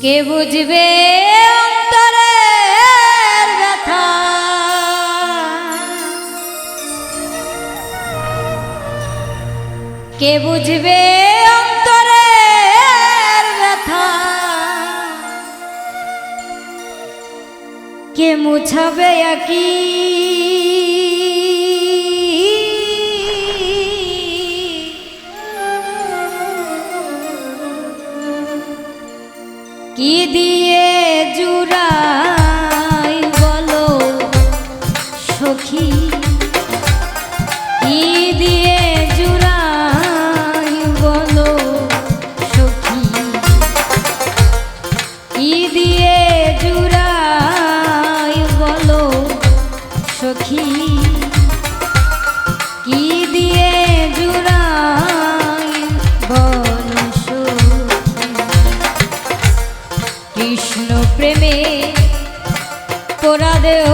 কে বুঝবে অন্তরের ব্যথা? কে বুঝবে অন্তরের ব্যথা? কে মুছাবে একই প্রেমে পোড়া দেহ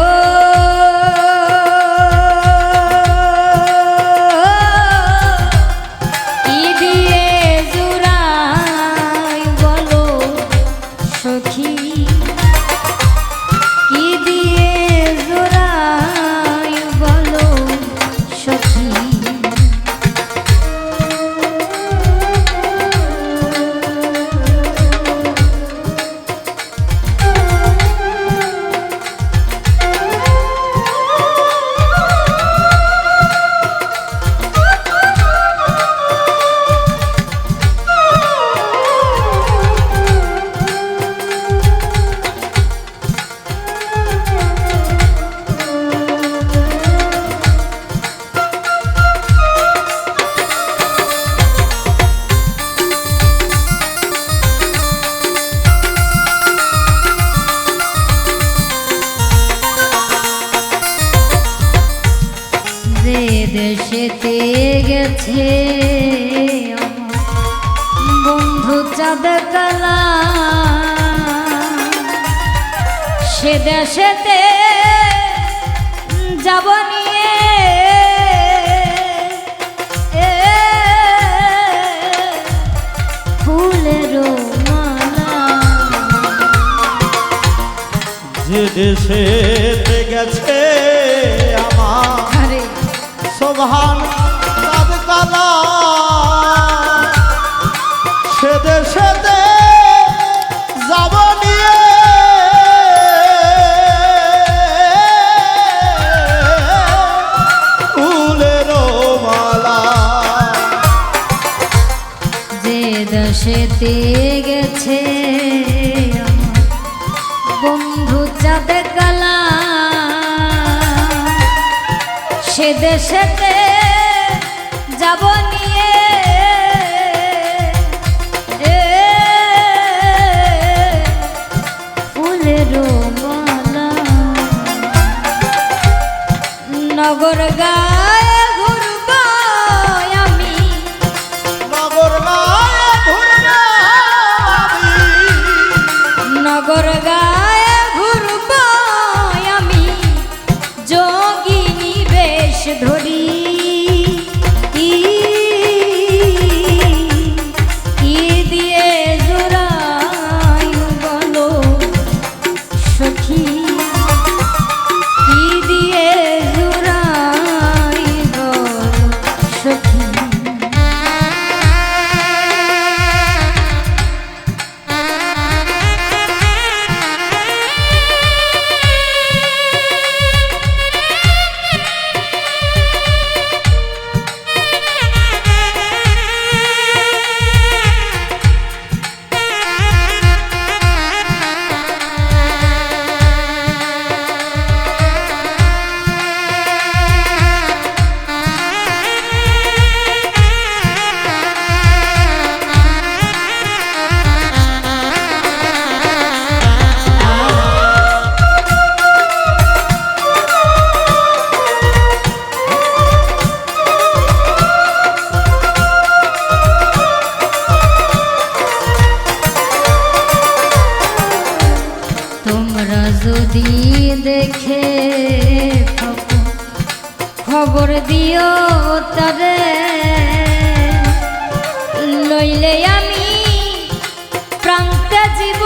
বিদেশেতে গেছে বন্ধু চাঁদ কালা সে দেশেতে যাব নিয়ে। দেশে গেছে বিদেশেতে যাব নিয়ে। ফুলেরও মালা। নগর গায়ে দিও তরে নইলে আমি প্রান্তে জীব।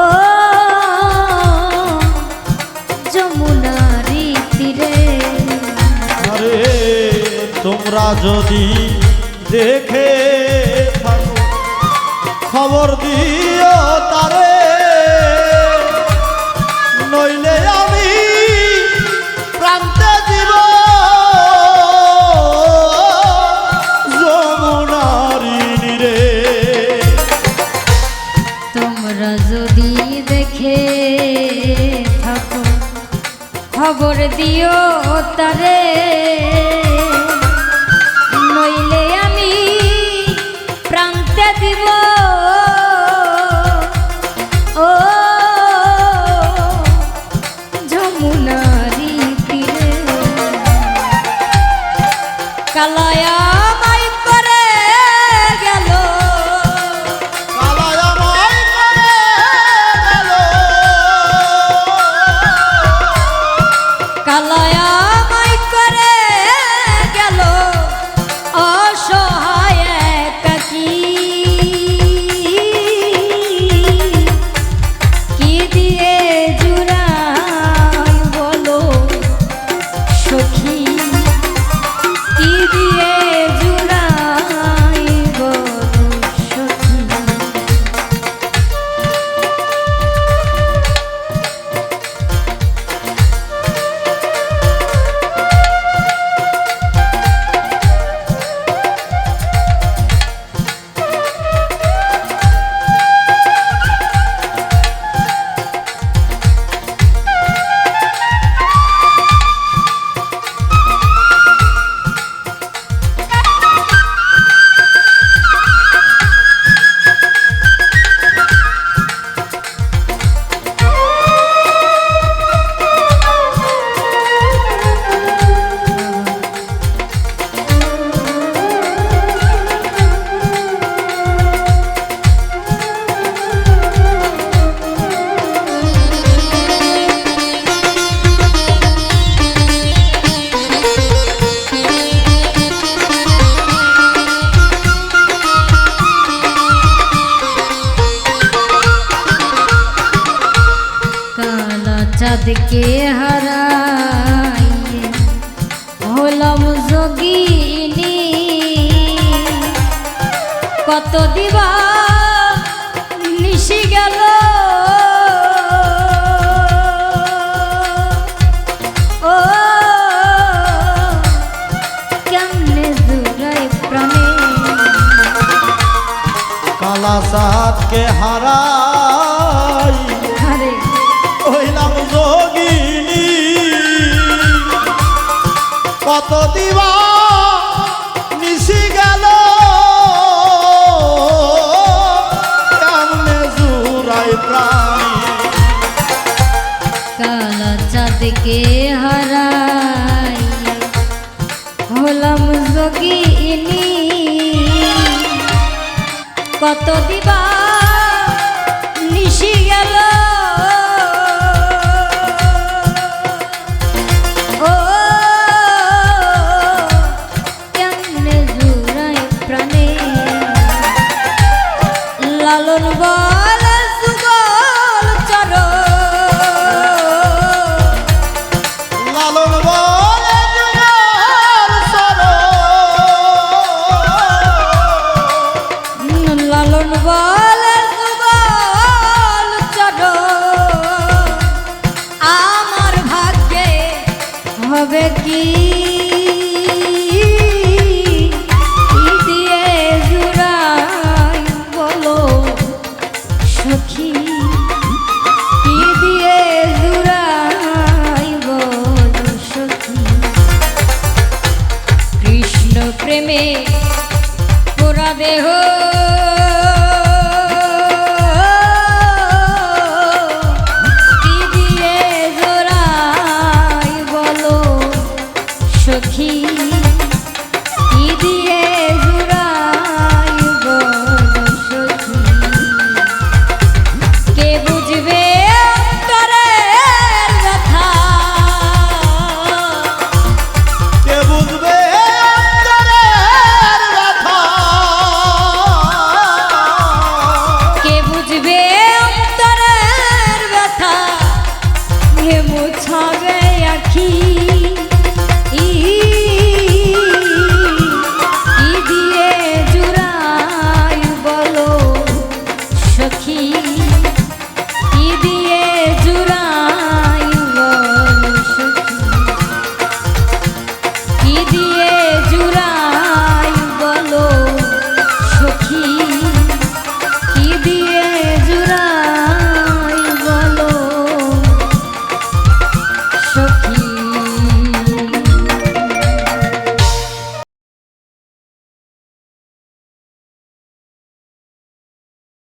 ও যমুনারি তীরে তোমরা যদি দেখে খবর দিও তারে। নইলে খবর দিও। চাঁদকে হারাইয়ে হলাম যোগিনী। কত দিবা নিশি গেল। ও কেমনে জুড়াই কত দিবা নিশি গেল। কেমনে জুড়াই প্রাণী। কালা চাঁদকে হারাই হলাম যোগিনী কত দিবা লালন বল সুগল চর। লালন বলে। লালন বল সুগল চর। আমার ভাগ্যে হবে কি? প্রেমে পুরা দেহ ছাড়ে আখি।